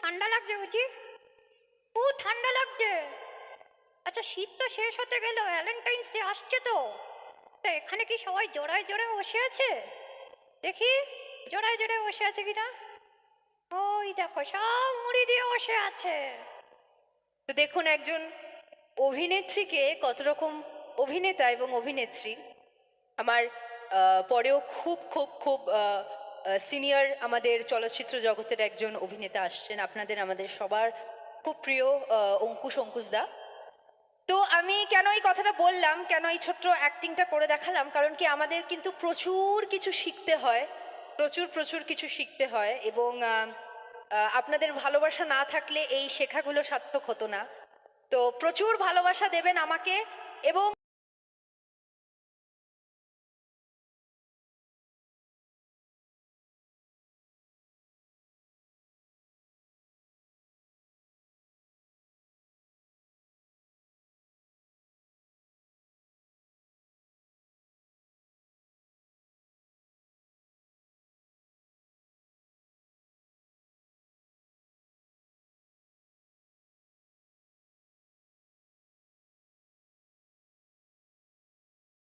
ঠান্ডা লাগছে বুঝি? ও, ঠান্ডা লাগছে। আচ্ছা শীত তো শেষ হতে গেল ভ্যালেন্টাইন্স ডে আসছে তো। তা এখানে কি সবাই জোড়ায় জোড়ায় বসে আছে? দেখি, জোড়ায় জোড়ায় বসে আছে কিনা? ওই দেখো, সব মুড়ি দিয়ে বসে আছে। তো দেখুন একজন অভিনেত্রীকে কত রকম অভিনেতা এবং অভিনেত্রী। আমার পরেও খুব খুব খুব সিনিয়র আমাদের চলচ্চিত্র জগতের একজন অভিনেতা আসছেন। আপনাদের, আমাদের সবার খুব প্রিয় অঙ্কুশ অঙ্কুশদা তো আমি কেন এই কথাটা বললাম, কেন এই ছোট্ট অ্যাক্টিংটা করে দেখালাম? কারণ কি আমাদের কিন্তু প্রচুর কিছু শিখতে হয়, প্রচুর প্রচুর কিছু শিখতে হয় এবং আপনাদের ভালোবাসা না থাকলে এই শেখাগুলো সার্থক হতো না। তো প্রচুর ভালোবাসা দেবেন আমাকে এবং